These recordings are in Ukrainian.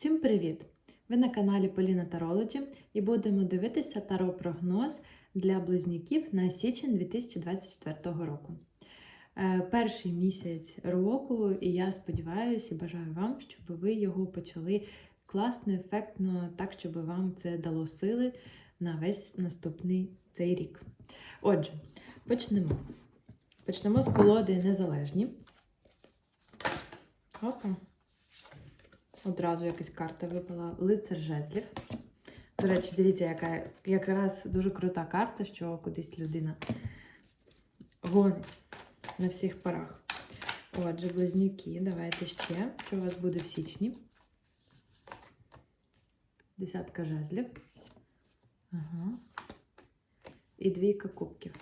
Всім привіт! Ви на каналі Поліна Тарологі і будемо дивитися таро-прогноз для близнюків на січень 2024 року. Е, Перший місяць року, і я сподіваюся і бажаю вам, щоб ви його почали класно, ефектно, так, щоб вам це дало сили на весь наступний цей рік. Отже, почнемо. Почнемо з колоди Незалежні. Опа. Одразу якась карта випала. Лицар жезлів. До речі, дивіться, яка якраз дуже крута карта, що кудись людина гонить на всіх парах. Отже, близнюки, давайте ще. Що у вас буде в січні? Десятка жезлів. Ага. І двійка кубків.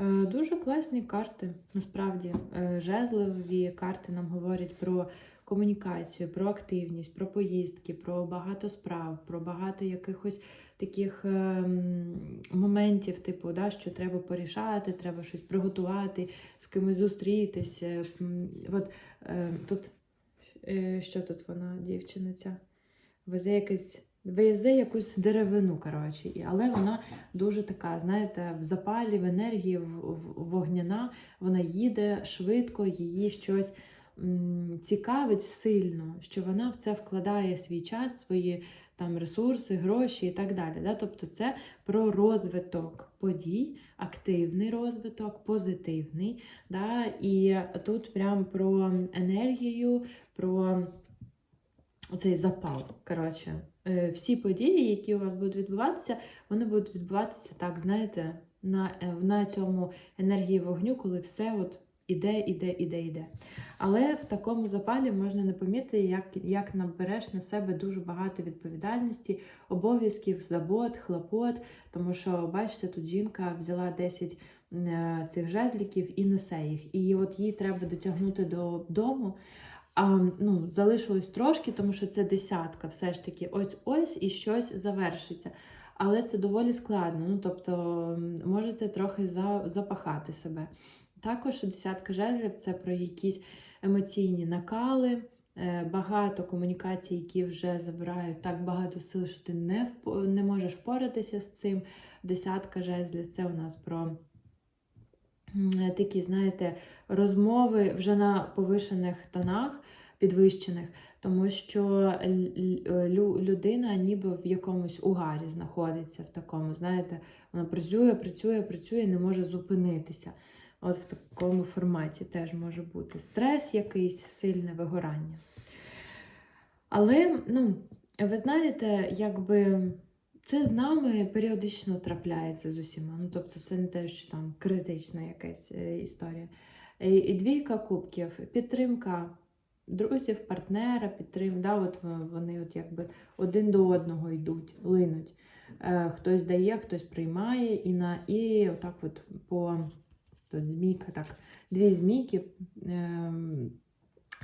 Е, Дуже класні карти, насправді. Е, Жезлові карти нам говорять про комунікацію, про активність, про поїздки, про багато справ, про багато якихось таких ем, моментів, типу, да, що треба порішати, треба щось приготувати, з кимось зустрітися. От е, тут е, що тут вона, дівчина ця? Везе якесь. Везе якусь деревину, коротше, але вона дуже така, знаєте, в запалі, в енергії, в, в, вогняна. Вона їде швидко, її щось цікавить сильно, що вона в це вкладає свій час, свої там ресурси, гроші і так далі. Да? Тобто це про розвиток подій, активний розвиток, позитивний. Да? І тут прям про енергію, про оцей запал. Коротше, Е, всі події, які у вас будуть відбуватися, вони будуть відбуватися так, знаєте, на, е, на цьому енергії вогню, коли все от іде, іде, іде, іде. Але в такому запалі можна не помітити, як, як набереш на себе дуже багато відповідальності, обов'язків, забот, хлопот. Тому що, бачите, тут жінка взяла 10 е, цих жезліків і несе їх. І от їй треба дотягнути до дому. А, ну, залишилось трошки, тому що це десятка, все ж таки, ось ось і щось завершиться. Але це доволі складно. Ну, тобто можете трохи запахати себе. Також десятка жезлів це про якісь емоційні накали, е, багато комунікацій, які вже забирають так багато сил, що ти не, не можеш впоратися з цим. Десятка жезлів це у нас про такі, знаєте, розмови вже на повишених тонах, підвищених, тому що людина ніби в якомусь угарі знаходиться в такому, знаєте, вона працює, працює, працює, не може зупинитися. От в такому форматі теж може бути стрес якийсь, сильне вигорання. Але, ну, ви знаєте, якби це з нами періодично трапляється з усіма. Ну, тобто, це не те, що там критична якась е, історія. І, двійка кубків, підтримка друзів, партнера, підтримка. Да, от вони от якби один до одного йдуть, линуть. Е, хтось дає, хтось приймає, і на і отак от по тут змійка, так, дві змійки ем,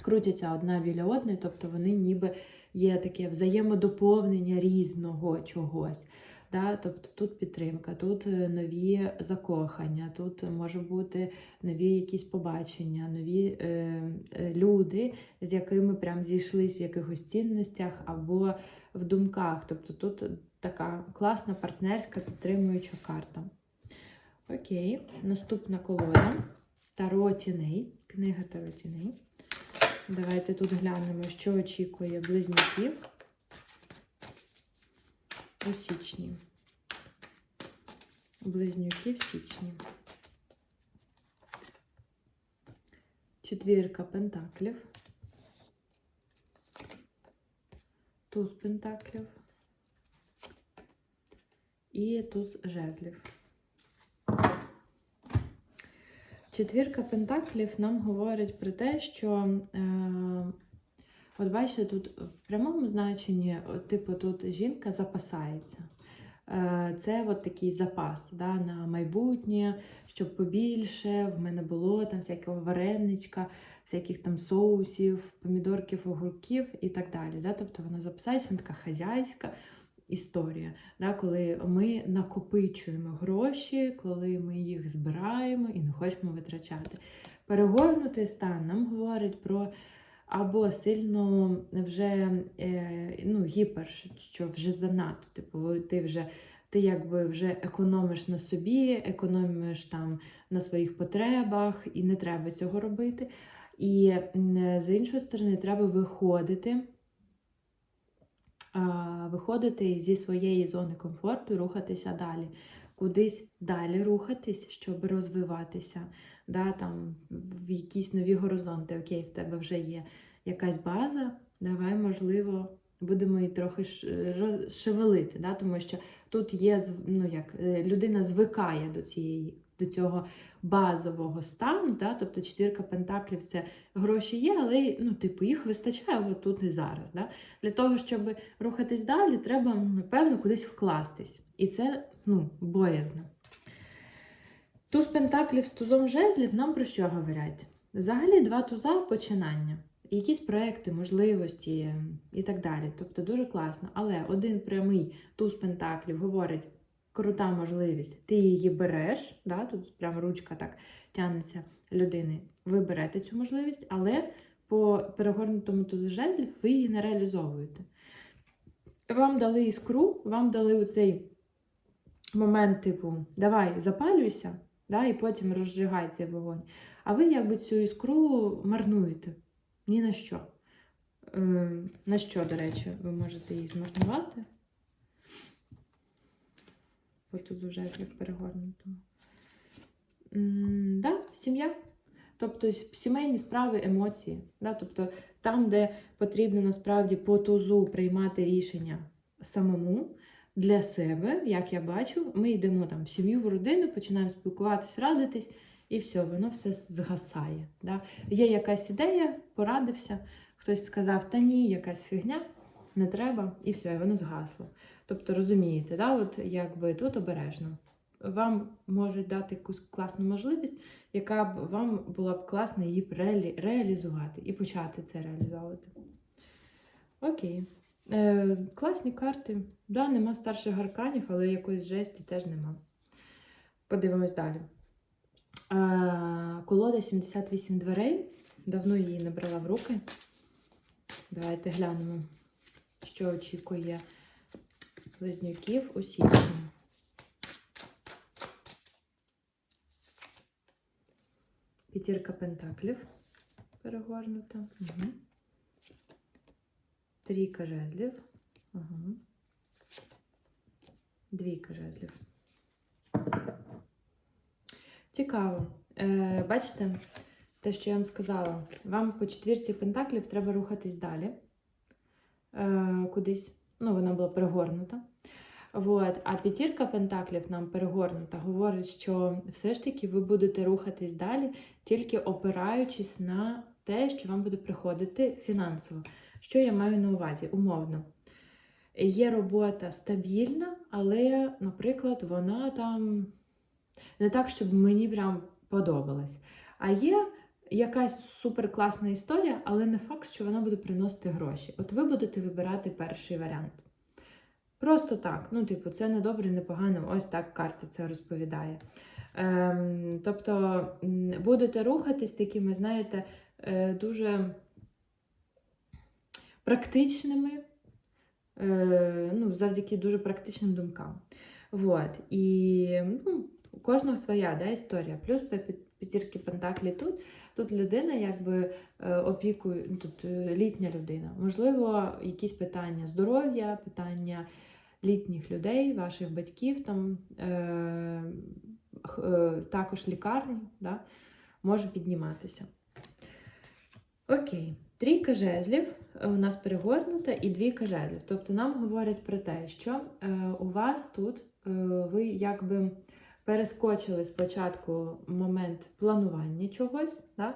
крутяться одна біля одної, тобто вони ніби є таке взаємодоповнення різного чогось. Да? Тобто тут підтримка, тут е, нові закохання, тут може бути нові якісь побачення, нові е, е, люди, з якими прям зійшлись в якихось цінностях або в думках. Тобто тут така класна партнерська підтримуюча карта. Окей, наступна колода. Таро тіней. Книга Таро тіней. Давайте тут глянемо, що очікує близнюків у січні. Близнюки в січні. Четвірка пентаклів. Туз пентаклів. І туз жезлів. Четвірка пентаклів нам говорить про те, що, е, от бачите, тут в прямому значенні, от, типу, тут жінка запасається. Е, це от такий запас да, на майбутнє, щоб побільше, в мене було там всякого вареничка, всяких там соусів, помідорків, огурків і так далі. Да? Тобто вона запасається, вона така хазяйська історія, да? коли ми накопичуємо гроші, коли ми їх збираємо і не хочемо витрачати. Перегорнутий стан нам говорить про або сильно вже е, ну, гіпер, що- вже занадто. Типу, ти вже ти якби вже економиш на собі, економиш там на своїх потребах, і не треба цього робити. І з іншої сторони, треба виходити, виходити зі своєї зони комфорту рухатися далі. Кудись далі рухатись, щоб розвиватися, да, там, в якісь нові горизонти. Окей, в тебе вже є якась база, давай, можливо, будемо її трохи шевелити, да, тому що тут є ну, як, е, людина звикає до цієї. До цього базового стану, да? тобто четвірка пентаклів це гроші є, але ну, типу, їх вистачає тут і зараз. Да? Для того, щоб рухатись далі, треба, ну, напевно, кудись вкластись. І це ну, боязно. Туз пентаклів з тузом жезлів нам про що говорять? Взагалі два туза починання. Якісь проекти, можливості е, і так далі. Тобто дуже класно. Але один прямий туз пентаклів говорить, крута можливість, ти її береш, да? тут прямо ручка так тягнеться людини, ви берете цю можливість, але по перегорнутому тузу жезлів ви її не реалізовуєте. Вам дали іскру, вам дали оцей момент, типу, давай запалюйся, да, і потім розжигай цей вогонь. А ви якби цю іскру марнуєте. Ні на що. Е, на що, до речі, ви можете її змарнувати? Ось тут уже як перегорнутому. Да, сім'я. Тобто сімейні справи, емоції. Да? Тобто там, де потрібно насправді по тузу приймати рішення самому для себе, як я бачу, ми йдемо там в сім'ю, в родину, починаємо спілкуватись, радитись, і все, воно все згасає. Да? Є якась ідея, порадився, хтось сказав, та ні, якась фігня, не треба, і все, і воно згасло. Тобто розумієте, да? От якби тут обережно. Вам можуть дати якусь класну можливість, яка б вам була б класно її реалі- реалізувати і почати це реалізовувати. Окей. Е, класні карти. Да, нема старших арканів, але якоїсь жесті теж нема. Подивимось далі. Е, колода 78 дверей. Давно її не брала в руки. Давайте глянемо, що очікує близнюків у січні. П'ятірка пентаклів перегорнута. Угу. Трійка жезлів. Угу. Двійка жезлів. Цікаво. Е, бачите, те, що я вам сказала, вам по четвірці пентаклів треба рухатись далі. Е, кудись. Ну, вона була перегорнута. Вот. А п'ятірка пентаклів нам перегорнута говорить, що все ж таки ви будете рухатись далі, тільки опираючись на те, що вам буде приходити фінансово. Що я маю на увазі? Умовно. Є робота стабільна, але, наприклад, вона там не так, щоб мені прям подобалась. А є якась суперкласна історія, але не факт, що вона буде приносити гроші. От ви будете вибирати перший варіант. Просто так. Ну, типу, це не добре, не погано. Ось так карта це розповідає. Ем, тобто будете рухатись такими, знаєте, е, дуже практичними, е, ну, завдяки дуже практичним думкам. Вот. І ну, у кожного своя да, історія. Плюс п'ятірки Пентаклі тут. Тут людина якби е, опікує, тут е, літня людина. Можливо, якісь питання здоров'я, питання літніх людей, ваших батьків, там, е, е, також лікарні, да, може підніматися. Окей. Трійка жезлів у нас перегорнута і двійка жезлів. Тобто нам говорять про те, що е, у вас тут е, ви якби перескочили спочатку момент планування чогось, да?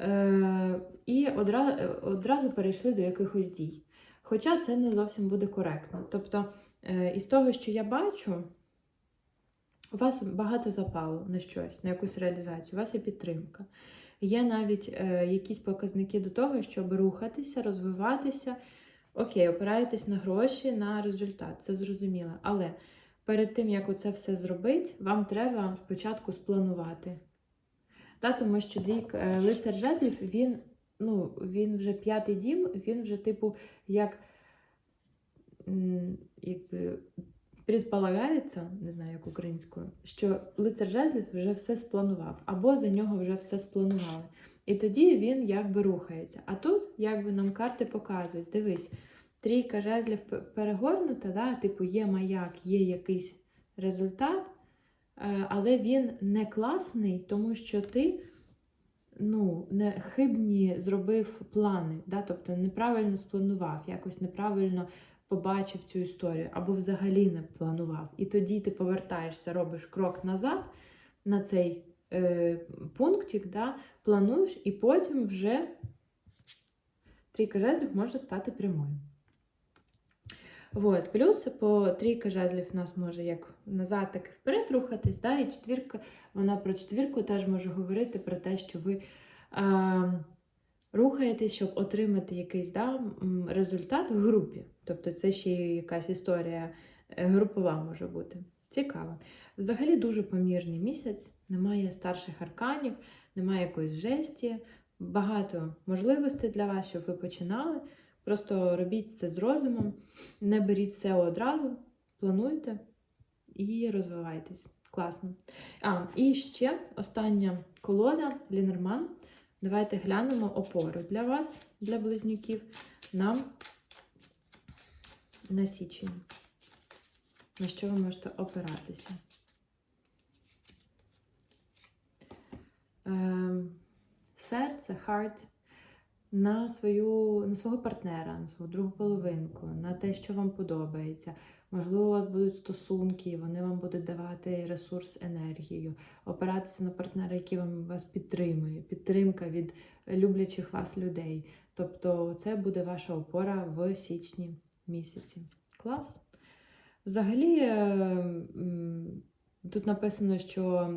е, і одразу, одразу перейшли до якихось дій. Хоча це не зовсім буде коректно. Тобто, із того, що я бачу, у вас багато запалу на щось, на якусь реалізацію, у вас є підтримка. Є навіть е, якісь показники до того, щоб рухатися, розвиватися. Окей, опираєтесь на гроші, на результат, це зрозуміло. Але перед тим, як оце все зробити, вам треба спочатку спланувати. Та, тому що двійка, е, лицар жезлів, він ну, він вже п'ятий дім, він вже, типу, як якби предполагається, не знаю, як українською, що лицар жезлів вже все спланував, або за нього вже все спланували. І тоді він якби рухається. А тут, якби нам карти показують, дивись, трійка жезлів перегорнута, да? типу є маяк, є якийсь результат, е, але він не класний, тому що ти ну, не хибні зробив плани, да? тобто неправильно спланував, якось неправильно побачив цю історію, або взагалі не планував. І тоді ти повертаєшся, робиш крок назад на цей е, пунктик, да? плануєш, і потім вже трійка жезлів може стати прямою. Вот. Плюс по трійка жезлів нас може як назад, так і вперед рухатись. Да? І четвірка, вона про четвірку теж може говорити про те, що ви а, рухаєтесь, щоб отримати якийсь да, результат в групі. Тобто це ще якась історія е, групова може бути. Цікаво. Взагалі дуже помірний місяць, немає старших арканів, немає якоїсь жесті, багато можливостей для вас, щоб ви починали. Просто робіть це з розумом, не беріть все одразу, плануйте і розвивайтесь. Класно. А, і ще остання колода Лінерман. Давайте глянемо опору для вас, для близнюків, нам на січень. На що ви можете опиратися? Ем, серце, heart, на, свою, на свого партнера, на свою другу половинку, на те, що вам подобається. Можливо, у вас будуть стосунки, вони вам будуть давати ресурс, енергію, опиратися на партнера, який вам вас підтримує, підтримка від люблячих вас людей. Тобто, це буде ваша опора в січні місяці. Клас. Взагалі, е, тут написано, що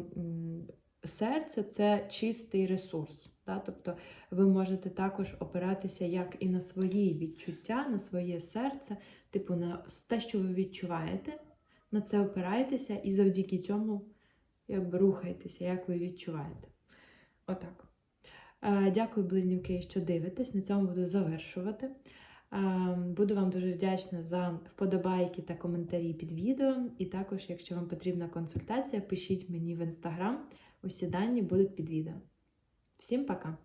серце це чистий ресурс. Да? Тобто ви можете також опиратися як і на свої відчуття, на своє серце, типу на те, що ви відчуваєте, на це опираєтеся і завдяки цьому якби рухаєтеся, як ви відчуваєте. Отак. Е, Дякую, близнюки, що дивитесь. На цьому буду завершувати. Е, Буду вам дуже вдячна за вподобайки та коментарі під відео. І також, якщо вам потрібна консультація, пишіть мені в інстаграм. Усі дані будуть під відео. Всім пока!